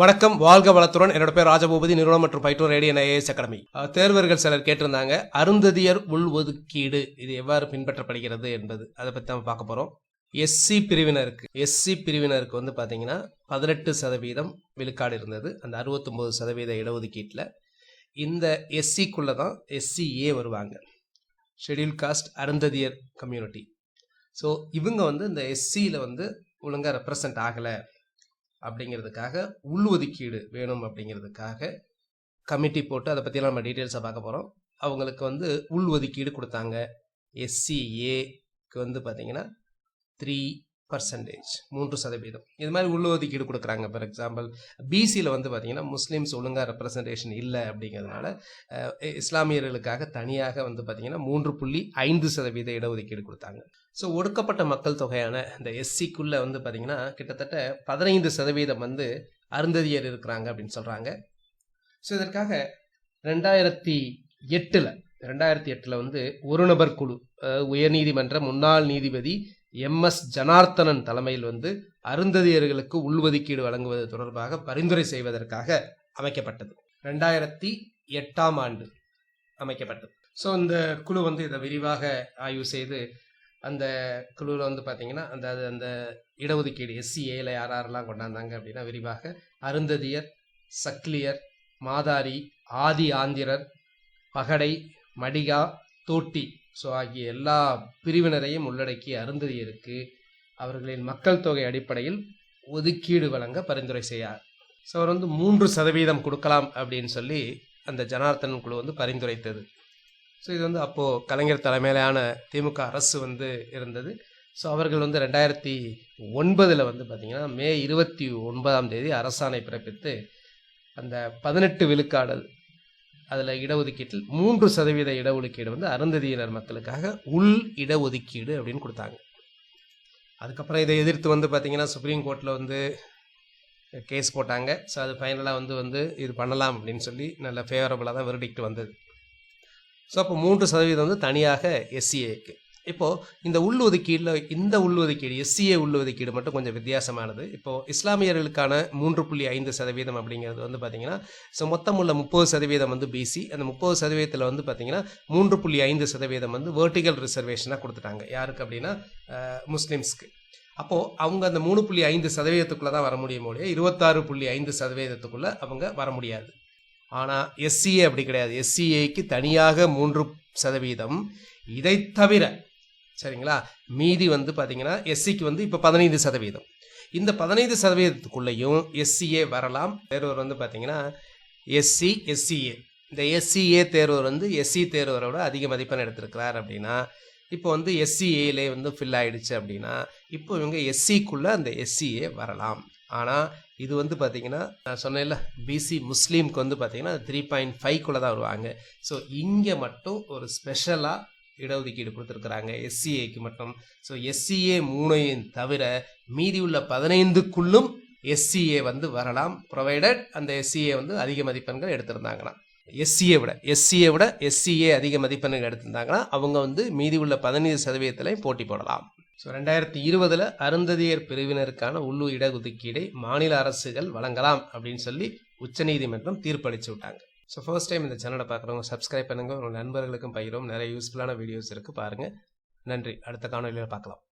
வணக்கம் வாழ்க வளத்துடன். என்னோட பேர் ராஜபூபதி நிறுவனம் மற்றும் பயிற்றுவர் ரேடியோ ஐஏஎஸ் அகாடமி. தேர்வர்கள் சிலர் கேட்டிருந்தாங்க அருந்ததியர் உள் ஒதுக்கீடு இது எவ்வாறு பின்பற்றப்படுகிறது என்பது. அதை பற்றி நம்ம பார்க்க போகிறோம் எஸ்சி பிரிவினருக்கு எஸ்சி பிரிவினருக்கு வந்து பார்த்தீங்கன்னா பதினெட்டு சதவீதம் விழுக்காடு இருந்தது. அந்த அறுபத்தொம்போது சதவீத இடஒதுக்கீட்டில் இந்த எஸ்சிக்குள்ளே தான் எஸ்சிஏ வருவாங்க. Schedule caste Arunthathiyar community so இவங்க வந்து இந்த எஸ்சியில் வந்து ஒழுங்காக ரெப்ரசன்ட் ஆகலை. அப்படிங்கிறதுக்காக உள்ஒதுக்கீடு வேணும் அப்படிங்கிறதுக்காக கமிட்டி போட்டு அதை பற்றியெல்லாம் நம்ம டீட்டெயில்ஸாக பார்க்க போகிறோம் அவங்களுக்கு வந்து உள்ஒதுக்கீடு கொடுத்தாங்க. எஸ்சிஏக்கு வந்து பார்த்தீங்கன்னா த்ரீ பர்சன்டேஜ் மூன்று சதவீதம். இது மாதிரி உள்ஒதுக்கீடு கொடுக்குறாங்க. ஃபார் எக்ஸாம்பிள் பிசியில் வந்து பார்த்தீங்கன்னா முஸ்லீம்ஸ் ஒழுங்காக ரெப்ரசன்டேஷன் இல்லை அப்படிங்கிறதுனால இஸ்லாமியர்களுக்காக தனியாக வந்து பார்த்தீங்கன்னா மூன்று புள்ளி ஐந்து சதவீத இடஒதுக்கீடு கொடுத்தாங்க. ஸோ ஒடுக்கப்பட்ட மக்கள் தொகையான இந்த எஸ்சிக்குள்ளே வந்து பார்த்தீங்கன்னா கிட்டத்தட்ட பதினைந்து சதவீதம் வந்து அருந்ததியர் இருக்கிறாங்க அப்படின்னு சொல்கிறாங்க ஸோ இதற்காக ரெண்டாயிரத்தி எட்டில் ரெண்டாயிரத்தி எட்டில் வந்து ஒரு நபர் குழு உயர்நீதிமன்ற முன்னாள் நீதிபதி எம்எஸ் ஜனார்த்தனன் தலைமையில் வந்து அருந்ததியர்களுக்கு உள்ஒதுக்கீடு வழங்குவது தொடர்பாக பரிந்துரை செய்வதற்காக அமைக்கப்பட்டது. ரெண்டாயிரத்தி எட்டாம் ஆண்டு அமைக்கப்பட்டது. ஸோ இந்த குழு வந்து இதை விரிவாக ஆய்வு செய்து அந்த குழுவில் வந்து பார்த்தீங்கன்னா அந்த அது அந்த இடஒதுக்கீடு எஸ்சிஏல யார் யாரெல்லாம் கொண்டாந்தாங்க அப்படின்னா விரிவாக அருந்ததியர் சக்லியர் மாதாரி ஆதி ஆந்திரர் பகடை மடிகா தோட்டி ஸோ ஆகிய எல்லா பிரிவினரையும் உள்ளடக்கி அருந்ததியருக்கு அவர்களின் மக்கள் தொகை அடிப்படையில் ஒதுக்கீடு வழங்க பரிந்துரை செய்யார். ஸோ அவர் வந்து மூன்று சதவீதம் கொடுக்கலாம் அப்படின்னு சொல்லி அந்த ஜனார்த்தன் குழு வந்து பரிந்துரைத்தது. ஸோ இது வந்து அப்போது கலைஞர் தலைமையிலான திமுக அரசு வந்து இருந்தது. ஸோ அவர்கள் வந்து ரெண்டாயிரத்தி ஒன்பதில் வந்து பார்த்திங்கன்னா மே இருபத்தி ஒன்பதாம் தேதி அரசாணை பிறப்பித்து அந்த பதினெட்டு விழுக்காடு அதில் இடஒதுக்கீட்டில் மூன்று சதவீத இடஒதுக்கீடு வந்து அருந்ததியினர் மக்களுக்காக உள் இடஒதுக்கீடு அப்படின்னு கொடுத்தாங்க. அதுக்கப்புறம் இதை எதிர்த்து வந்து பார்த்திங்கன்னா சுப்ரீம் கோர்ட்டில் வந்து கேஸ் போட்டாங்க. ஸோ அது ஃபைனலாக வந்து வந்து இது பண்ணலாம் அப்படின்னு சொல்லி நல்ல ஃபேவரபுளாக தான் வெர்டிக்ட் வந்தது. ஸோ அப்போ மூன்று சதவீதம் வந்து தனியாக எஸ்சிஏக்கு இப்போது இந்த உள்ஒதுக்கீடில் இந்த உள்ஒதுக்கீடு எஸ்சிஏ உள்ளுதுக்கீடு மட்டும் கொஞ்சம் வித்தியாசமானது. இப்போது இஸ்லாமியர்களுக்கான மூன்று புள்ளி ஐந்து சதவீதம் அப்படிங்கிறது வந்து பார்த்திங்கன்னா ஸோ மொத்தம் உள்ள முப்பது சதவீதம் வந்து பிசி அந்த முப்பது சதவீதத்தில் வந்து பார்த்திங்கன்னா மூன்று புள்ளி ஐந்து சதவீதம் வந்து வேர்ட்டிகல் ரிசர்வேஷனாக கொடுத்துட்டாங்க. யாருக்கு அப்படின்னா முஸ்லீம்ஸ்க்கு. அப்போது அவங்க அந்த மூணு புள்ளி ஐந்து சதவீதத்துக்குள்ளே தான் வர முடியும் ஒழிய இருபத்தாறு புள்ளி ஐந்து சதவீதத்துக்குள்ளே அவங்க வர முடியாது. ஆனால் எஸ்சிஏ அப்படி கிடையாது. எஸ்சிஏக்கு தனியாக மூன்று சதவீதம். இதை தவிர சரிங்களா? மீதி வந்து பார்த்தீங்கன்னா எஸ்சிக்கு வந்து இப்போ பதினைந்து சதவீதம். இந்த பதினைந்து சதவீதத்துக்குள்ளேயும் எஸ்சிஏ வரலாம். தேர்வர் வந்து பார்த்தீங்கன்னா எஸ்சி எஸ்சிஏ இந்த எஸ்சிஏ தேர்வர் வந்து எஸ்சி தேர்வரோட அதிக மதிப்பெண் எடுத்திருக்கிறார் அப்படின்னா இப்போ வந்து எஸ்சிஏலே வந்து ஃபில் ஆயிடுச்சு அப்படின்னா இப்போ இவங்க எஸ்சிக்குள்ளே அந்த எஸ்சிஏ வரலாம். ஆனால் இது வந்து பார்த்தீங்கன்னா நான் சொன்னேன்ல பிசி முஸ்லீம்க்கு வந்து பார்த்தீங்கன்னா த்ரீ பாயிண்ட் ஃபைவ்க்குள்ளே தான் வருவாங்க. ஸோ இங்கே மட்டும் ஒரு ஸ்பெஷலாக இடஒதுக்கீடு கொடுத்துருக்குறாங்க. எஸ்சிஏக்கு மட்டும். ஸோ எஸ்சிஏ மூணையும் தவிர மீதி உள்ள பதினைந்துக்குள்ளும் எஸ்சிஏ வந்து வரலாம். ப்ரொவைடட் அந்த எஸ்சிஏ வந்து அதிக மதிப்பெண்கள் எடுத்திருந்தாங்கன்னா எஸ்சியை விட எஸ்சியை விட எஸ்சிஏ அதிக மதிப்பெண்கள் எடுத்திருந்தாங்கன்னா அவங்க வந்து மீதி உள்ள பதினைந்து சதவீதத்திலையும் போட்டி போடலாம். ஸோ ரெண்டாயிரத்தி இருபதில் அருந்ததியர் பிரிவினருக்கான உள்ளூர் இடஒதுக்கீடை மாநில அரசுகள் வழங்கலாம் அப்படின்னு சொல்லி உச்சநீதிமன்றம் தீர்ப்பளிச்சு விட்டாங்க. ஸோ ஃபர்ஸ்ட் டைம் இந்த சேனலை பார்க்குறவங்க சப்ஸ்கிரைப் பண்ணுங்கள் உங்கள் நண்பர்களுக்கும் பகிரும் நிறைய யூஸ்ஃபுல்லான வீடியோஸ் இருக்குது பாருங்கள் நன்றி. அடுத்த காணொலியில் பார்க்கலாம்.